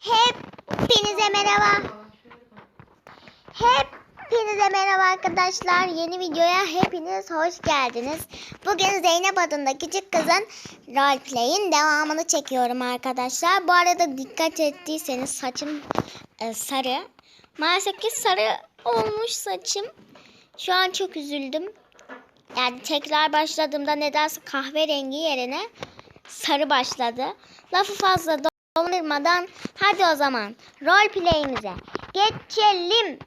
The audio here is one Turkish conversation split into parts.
Hepinize merhaba. Hepinize merhaba arkadaşlar. Yeni videoya hepiniz hoş geldiniz. Bugün Zeynep adında küçük kızın roleplay'in devamını çekiyorum arkadaşlar. Bu arada dikkat ettiyseniz saçım e, sarı. Maalesef ki sarı olmuş saçım. Şu an çok üzüldüm. Yani tekrar başladığımda nedense kahverengi yerine sarı başladı. Lafı fazla dolandırmadan hadi o zaman rol play'imize geçelim.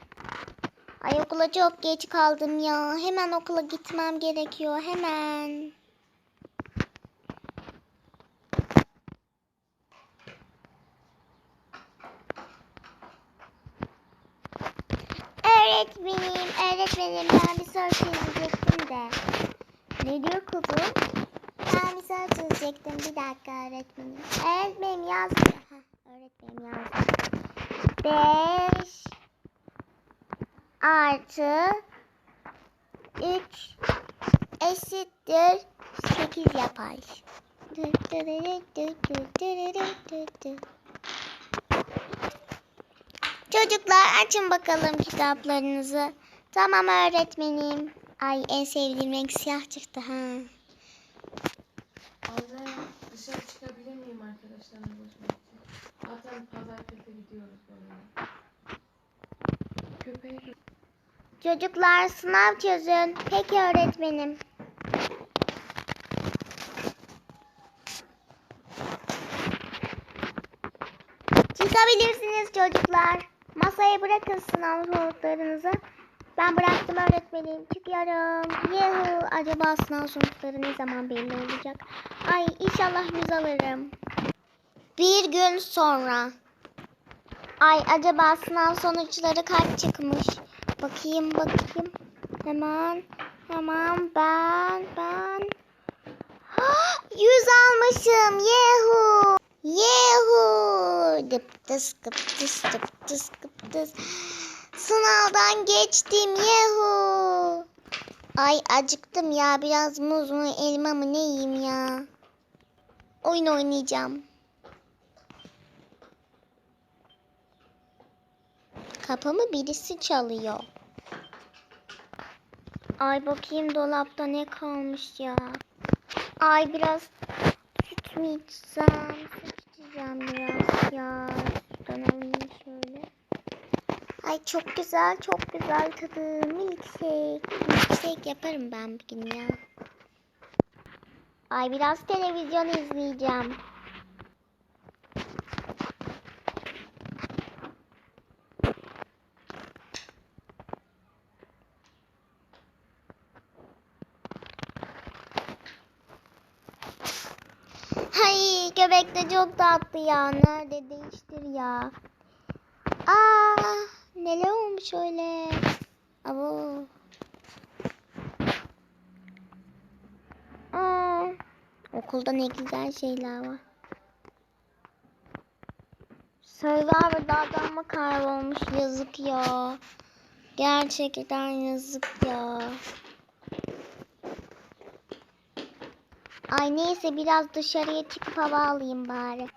Ay okula çok geç kaldım ya. Hemen okula gitmem gerekiyor. Hemen. Öğretmenim, öğretmenim ben bir soru çözecektim de. Ne diyor kuzum? Soru çözecektim. Bir dakika öğretmenim. Öğretmenim yazdı. Heh, öğretmenim yazdı. 5 artı 3 eşittir 8 yapar. Çocuklar açın bakalım kitaplarınızı. Tamam öğretmenim. Ay en sevdiğim renk siyah çıktı ha. Dışarı çıkabilir miyim arkadaşlarla buluşmak için? Zaten pazartesi gidiyoruz böyle. Köpeği Çocuklar sınav çözün. Peki öğretmenim. Çıkabilirsiniz çocuklar. Masaya bırakın sınav sonuçlarınızı. Ben bıraktım öğretmenim. Çıkıyorum. Yuhu. Acaba sınav sonuçları ne zaman belli olacak? Ay inşallah yüz alırım. Bir gün sonra. Ay acaba sınav sonuçları kaç çıkmış? Bakayım bakayım. Hemen hemen ben ben. Yüz almışım. Yehu. Yehu. Dıp tıs kıp tıs tıp tıs kıp tıs. Sınavdan geçtim. Yehu. Ay acıktım ya. Biraz muz mu elma mı ne yiyeyim ya. Oyun oynayacağım. Kapımı birisi çalıyor. Ay bakayım dolapta ne kalmış ya. Ay biraz süt mü içsem? Süt içeceğim biraz ya. Sütten şöyle. Ay çok güzel, çok güzel tadı. Milkshake. Milkshake yaparım ben bugün ya. Ay biraz televizyon izleyeceğim. Hay göbek de çok tatlı ya. Nerede değiştir ya. Aa neler olmuş öyle. Abo. Aa, okulda ne güzel şeyler var. Survivor'da adam mı kaybolmuş yazık ya. Gerçekten yazık ya. Ay neyse biraz dışarıya çıkıp hava alayım bari.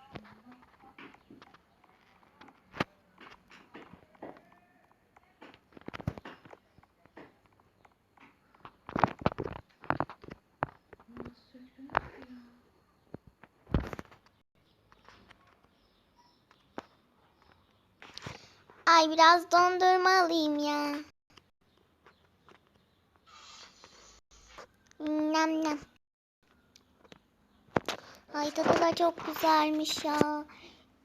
Ay biraz dondurma alayım ya. Nem nem. Ay tadı da çok güzelmiş ya.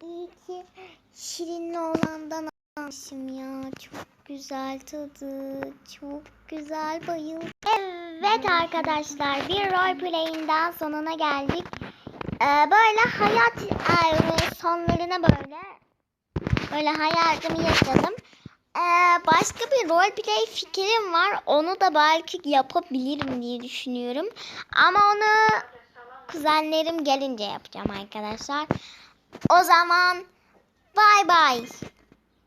İyi ki şirinli olandan almışım ya. Çok güzel tadı. Çok güzel bayıldım. Evet arkadaşlar bir roleplay'in daha sonuna geldik. Ee, böyle hayat ay, sonlarına böyle böyle hayatımı yaşadım. Ee, başka bir roleplay fikrim var. Onu da belki yapabilirim diye düşünüyorum. Ama onu kuzenlerim gelince yapacağım arkadaşlar. O zaman bay bay.